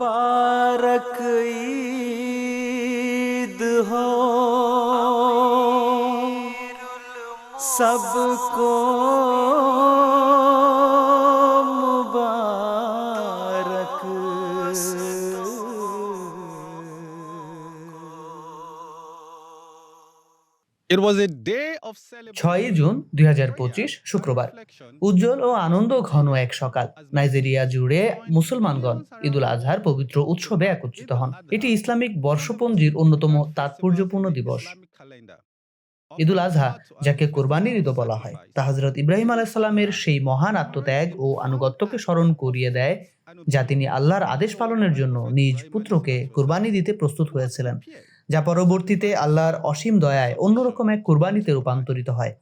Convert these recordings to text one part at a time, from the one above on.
مبارک عید ہو۔ سب کو ছয়ই জুন দুই শুক্রবার। উজ্জ্বল ও আনন্দ ঘন এক সকাল। নাইজেরিয়া জুড়ে মুসলমানগণ ঈদুল আজহার পবিত্র উৎসবে একত্রিত হন। এটি ইসলামিক বর্ষপঞ্জির অন্যতম তাৎপর্যপূর্ণ দিবস। ঈদুল আজহা, যাকে কোরবানির ঈদও বলা হয়, তা হজরত ইব্রাহিম আলাইসাল্লামের সেই মহান আত্মত্যাগ ও আনুগত্যকে স্মরণ করিয়ে দেয়, যা তিনি আল্লাহর আদেশ পালনের জন্য নিজ পুত্রকে কোরবানি দিতে প্রস্তুত হয়েছিলেন। যা পরবর্তীতে আল্লাহর অসীম দয়ায় অন্যরকম এক কোরবানিতে রূপান্তরিত হয়।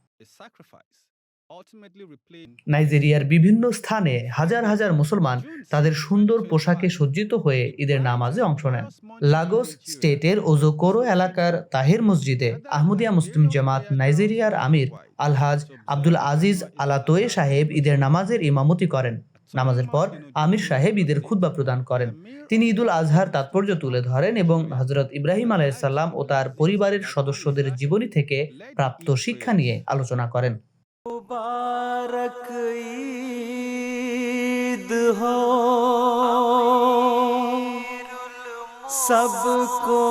নাইজেরিয়ার বিভিন্ন স্থানে হাজার হাজার মুসলমান তাদের সুন্দর পোশাকে সজ্জিত হয়ে ঈদের নামাজে অংশ নেন। লাগোস স্টেটের ওজোকোরো এলাকার তাহির মসজিদে আহমদিয়া মুসলিম জামাত নাইজেরিয়ার আমির আলহাজ আব্দুল আজিজ আলাতোয়ে সাহেব ঈদের নামাজের ইমামতি করেন। নামাজের পর আমির সাহেব ঈদের খুদ্া প্রদান করেন। তিনি ঈদুল আজহার তাৎপর্য তুলে ধরেন এবং হজরত ইব্রাহিম আলাইসাল্লাম ও তার পরিবারের সদস্যদের জীবনী থেকে প্রাপ্ত শিক্ষা নিয়ে আলোচনা করেন। সবকো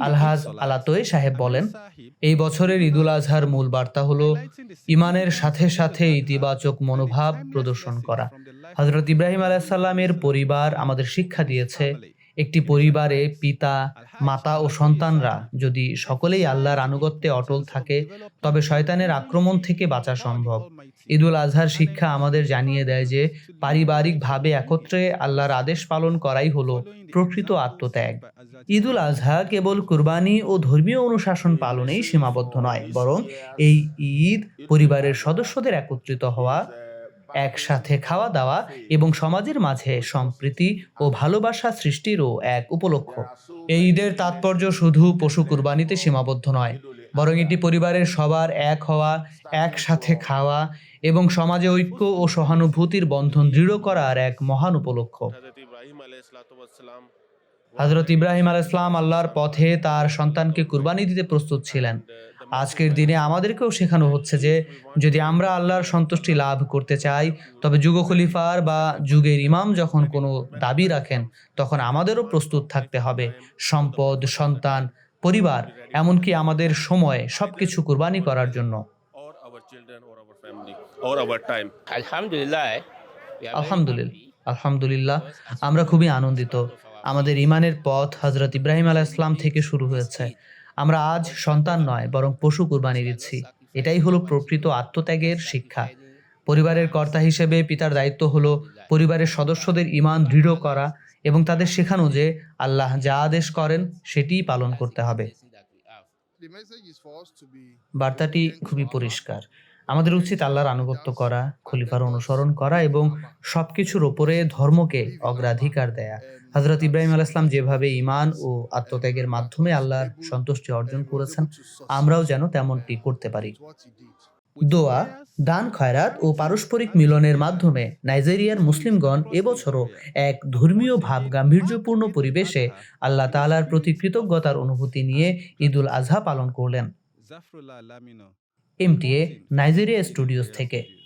আলহাজ আলাতোয় সাহেব বলেন এই বছরের ঈদুল আজহার মূল বার্তা হল ইমানের সাথে সাথে ইতিবাচক মনোভাব প্রদর্শন করা। হজরত ইব্রাহিম আলাইসাল্লামের পরিবার আমাদের শিক্ষা দিয়েছে একটি পরিবারে পিতা, মাতা ও সন্তানরা যদি সকলেই আল্লাহর আনুগত্যে অটল থাকে, তবে শয়তানের আক্রমণ থেকে বাঁচা সম্ভব। ঈদুল আজহার শিক্ষা আমাদের জানিয়ে দেয় যে, পারিবারিকভাবে একত্রে আল্লাহর আদেশ পালন করাই হলো প্রকৃত আত্মত্যাগ। ঈদুল আজহা কেবল কুরবানি ও ধর্মীয় অনুশাসন পালনেই সীমাবদ্ধ নয়, বরং এই ঈদ পরিবারের সদস্যদের একত্রিত হওয়া একসাথে খাওয়া দাওয়া এবং সমাজের মাঝে সম্প্রীতি ও ভালোবাসা সৃষ্টিরও এক উপলক্ষ। এই ঈদের তাৎপর্য শুধু পশু কুরবানিতে সীমাবদ্ধ নয়, বরং এটি পরিবারের সবার এক হওয়া, একসাথে খাওয়া এবং সমাজে ঐক্য ও সহানুভূতির বন্ধন দৃঢ় করার এক মহান উপলক্ষ। হজরত ইব্রাহিম আল ইসলাম আল্লাহর পথে তার সন্তানকে কুরবানি দিতে প্রস্তুত ছিলেন। আজকের দিনে আমাদেরকেও শেখানো হচ্ছে যে যদি আমরা আল্লাহর সন্তুষ্টি লাভ করতে চাই তবে যুগ খলিফার বা যুগের ইমাম যখন কোনো দাবি রাখেন তখন আমাদেরও প্রস্তুত থাকতে হবে। সম্পদ সন্তান পরিবার এমনকি আমাদের সময় সবকিছু কুরবানি করার জন্য. আলহামদুলিল্লাহ আলহামদুলিল্লাহ আমরা খুবই আনন্দিত। আমাদের ইমানের পথ হজরত ইব্রাহিম আলাহ ইসলাম থেকে শুরু হয়েছে। আমরা আজ সন্তান নয়, বরং পশু কুরবানি দিচ্ছি। এটাই হলো প্রকৃত আত্মত্যাগের শিক্ষা। পরিবারের কর্তা হিসেবে পিতার দায়িত্ব হলো পরিবারের সদস্যদের ইমান দৃঢ় করা এবং তাদের শেখানো যে আল্লাহ যা আদেশ করেন, সেটিই পালন করতে হবে। বার্তাটি খুবই পরিষ্কার। আমাদের উচিত আল্লাহর আনুগত্য করা খলিফার অনুসরণ করা এবং সবকিছুর ওপরে ধর্মকে অগ্রাধিকার দেয়া। হজরত ইব্রাহিম আল ইসলাম যেভাবে ইমান ও আত্মত্যাগের মাধ্যমে আল্লাহর সন্তুষ্টি অর্জন করেছেন আমরাও যেন তেমনটি করতে পারি. দোয়া দান খয়রাত ও পারস্পরিক মিলনের মাধ্যমে নাইজেরিয়ার মুসলিমগণ এবছরও এক ধর্মীয় ভাব গাম্ভীর্যপূর্ণ পরিবেশে আল্লাহ তালার প্রতি কৃতজ্ঞতার অনুভূতি নিয়ে ঈদুল আজহা পালন করলেন। এমটিএ নাইজেরিয়া স্টুডিওস থেকে।